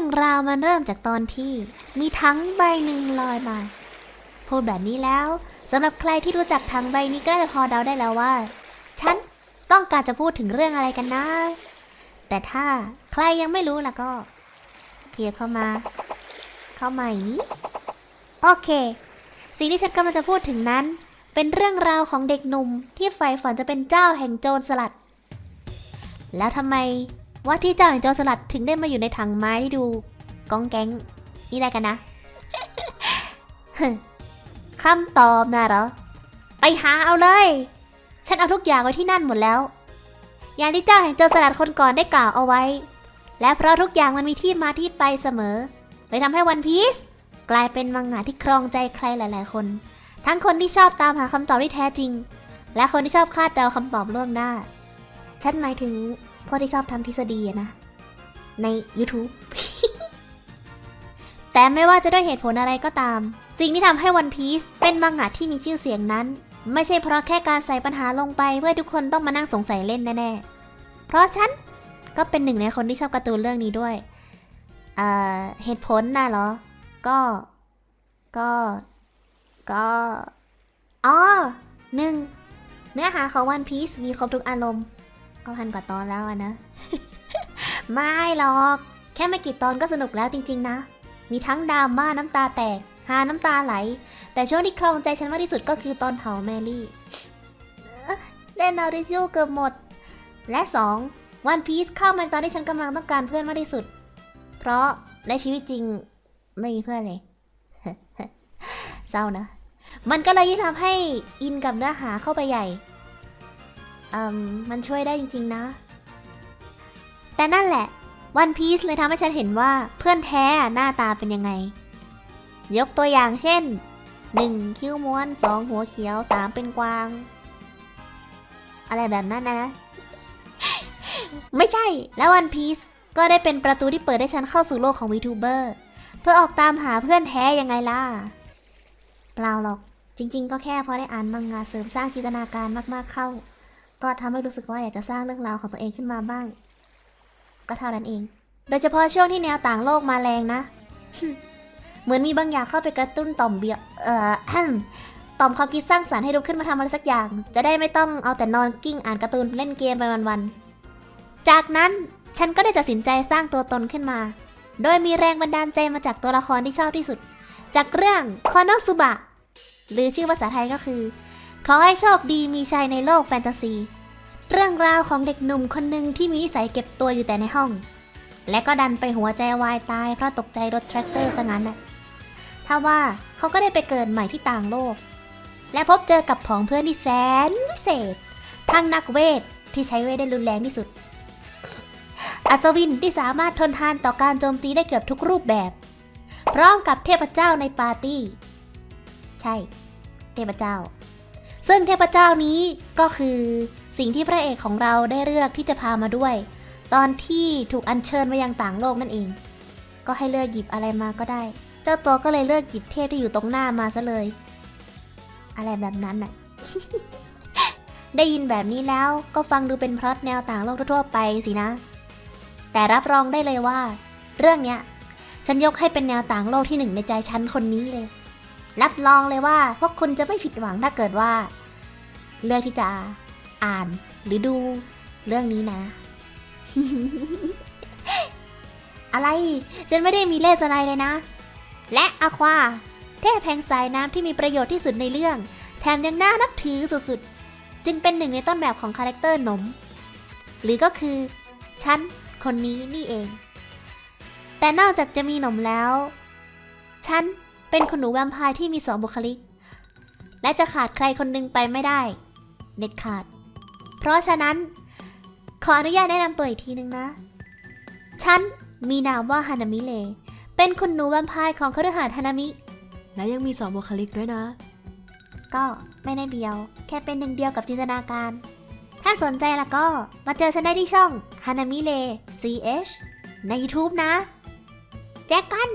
รื่องราวมันเริ่มจากตอนที่ มีถังใบหนึ่งลอยมา พูดแบบนี้แล้วสำหรับใครที่รู้จักถังใบนี้ก็จะพอเดาได้แล้วว่า ฉันต้องการจะพูดถึงเรื่องอะไรกันนะ แต่ถ้าใครยังไม่รู้ล่ะก็เพียเข้ามา เข้ามาอย่างนี้โอเค สิ่งที่ฉันกำลังจะพูดถึงนั้น เป็นเรื่องราวของเด็กหนุ่มที่ใฝ่ฝันจะเป็นเจ้าแห่งโจรสลัด แล้วทำไม ว่าที่เจ้าแห่งโจรสลัดถึงได้มาอยู่ในถังไม้ที่ดูกองแก๊งนี่ได้กันนะคำตอบนะเหรอ ไปหาเอาเลย ฉันเอาทุกอย่างไว้ที่นั่นหมดแล้ว อย่างที่เจ้าแห่งโจรสลัดคนก่อนได้กล่าวเอาไว้ และเพราะทุกอย่างมันมีที่มาที่ไปเสมอเลยทำให้วันพีซกลายเป็นมังงะที่ครองใจใครหลาย ๆ คน ทั้งคนที่ชอบตามหาคำตอบที่แท้จริง และคนที่ชอบคาดเดาคำตอบล่วงหน้า ฉันหมายถึง พวกที่ชอบทำทฤษฎีนะ ใน YouTube แต่ไม่ว่าจะด้วยเหตุผลอะไรก็ตาม สิ่งที่ทำให้วันพีซเป็นมังงะที่มีชื่อเสียงนั้น ไม่ใช่เพราะแค่การใส่ปัญหาลงไปเพื่อทุกคนต้องมานั่งสงสัยเล่นแน่ๆ เพราะฉันก็เป็นหนึ่งในคนที่ชอบการ์ตูนเรื่องนี้ด้วยเอ่อเหตุผลน่ะเหรอ ก็ ก็ ก็อ๋อหนึ่งเนื้อหาของ One Piece มีครบทุกอารมณ์ ก็พันกว่าตอนแล้วนะ ไม่หรอก แค่ไม่กี่ตอนก็สนุกแล้วจริง ๆ นะ มีทั้งดราม่าน้ำตาแตก หาน้ำตาไหล แต่ช่วงที่ครองใจฉันมากที่สุดก็คือตอนเผาแมรี่เล่นนาริชูเกือบหมด และสอง One Piece เข้ามาตอนที่ฉันกำลังต้องการเพื่อนมากที่สุด เพราะในชีวิตจริงไม่มีเพื่อนเลยเศร้านะ มันก็เลยยิ่งทำให้อินกับเนื้อหาเข้าไปใหญ่ อืมมันช่วยได้จริงๆนะ แต่นั่นแหละ One Piece เลยทำให้ฉันเห็นว่าเพื่อนแท้หน้าตาเป็นยังไง ยกตัวอย่างเช่น 1. คิ้วม้วน 2. หัวเขียว 3. เป็นกวาง อะไรแบบนั้นนะ ไม่ใช่ แล้ว One Piece ก็ได้เป็นประตูที่เปิดให้ฉันเข้าสู่โลกของ VTuber เพื่อออกตามหาเพื่อนแท้ยังไงล่ะ เปล่าหรอก จริง ๆ ก็แค่เพอได้อ่านมังงะเสริมสร้างจินตนาการมากๆเข้า ก็ทำให้รู้สึกว่าอยากจะสร้างเรื่องราวของตัวเองขึ้นมาบ้าง ก็เท่านั้นเอง โดยเฉพาะช่วงที่แนวต่างโลกมาแรงนะ เหมือนมีบางอย่างเข้าไปกระตุ้นต่อมเบียเอ่อต่อมความคิดสร้างสรรค์ให้ลุกขึ้นมาทำอะไรสักอย่าง จะได้ไม่ต้องเอาแต่นอนกิ้งอ่านการ์ตูนเล่นเกมไปวันๆ จากนั้นฉันก็ได้ตัดสินใจสร้างตัวตนขึ้นมา โดยมีแรงบันดาลใจมาจากตัวละครที่ชอบที่สุด จากเรื่องคอนอสุบะ หรือชื่อภาษาไทยก็คือ ขอให้โชคดีมีชัยในโลกแฟนตาซี เรื่องราวของเด็กหนุ่มคนหนึ่งที่มีนิสัยเก็บตัวอยู่แต่ในห้อง และก็ดันไปหัวใจวายตายเพราะตกใจรถแทรกเตอร์ซะงั้นน่ะถ้าว่าเขาก็ได้ไปเกิดใหม่ที่ต่างโลก และพบเจอกับผองเพื่อนที่แสนวิเศษ ทั้งนักเวทที่ใช้เวทได้รุนแรงที่สุด อัศวินที่สามารถทนทานต่อการโจมตีได้เกือบทุกรูปแบบ พร้อมกับเทพเจ้าในปาร์ตี้ ใช่ เทพเจ้า ซึ่งเทพเจ้านี้ก็คือสิ่งที่พระเอกของเราได้เลือกที่จะพามาด้วย ตอนที่ถูกอัญเชิญมายังต่างโลกนั่นเอง ก็ให้เลือกหยิบอะไรมาก็ได้ เจ้าตัวก็เลยเลือกหยิบเทพที่อยู่ตรงหน้ามาซะเลย อะไรแบบนั้นน่ะได้ยินแบบนี้แล้วก็ฟังดูเป็นพล็อตแนวต่างโลกทั่วไปสินะ แต่รับรองได้เลยว่า เรื่องเนี้ย ฉันยกให้เป็นแนวต่างโลกที่หนึ่งในใจฉันคนนี้เลย รับรองเลยว่าพวกคุณจะไม่ผิดหวังถ้าเกิดว่า เลือกที่จะอ่านหรือดูเรื่องนี้นะ อะไร ฉันไม่ได้มีเล่ห์อะไรเลยนะ และอควา เทพแห่งสายน้ำที่มีประโยชน์ที่สุดในเรื่อง แถมยังน่านับถือสุดๆ จึงเป็นหนึ่งในต้นแบบของคาแรคเตอร์หนม หรือก็คือ ฉัน คนนี้นี่เอง แต่นอกจากจะมีหนมแล้ว ฉัน เป็นคุณหนูแวมไพร์ที่มีสองบุคลิก และจะขาดใครคนหนึงไปไม่ได้ เด็ดขาด เพราะฉะนั้น ขออนุญาตแนะนำตัวอีกทีนึงนะ ฉันมีนามว่าฮานามิเล เป็นคุณหนูแวมไพร์ของคฤหาสน์ฮานามิ และยังมีสองบุคลิกด้วยนะ ก็ไม่ได้เบียว แค่เป็นหนึ่งเดียวกับจินตนาการ ถ้าสนใจแล้วก็มาเจอฉันได้ที่ช่อง Hanami Le CH ใน YouTube นะ แจ็คกัน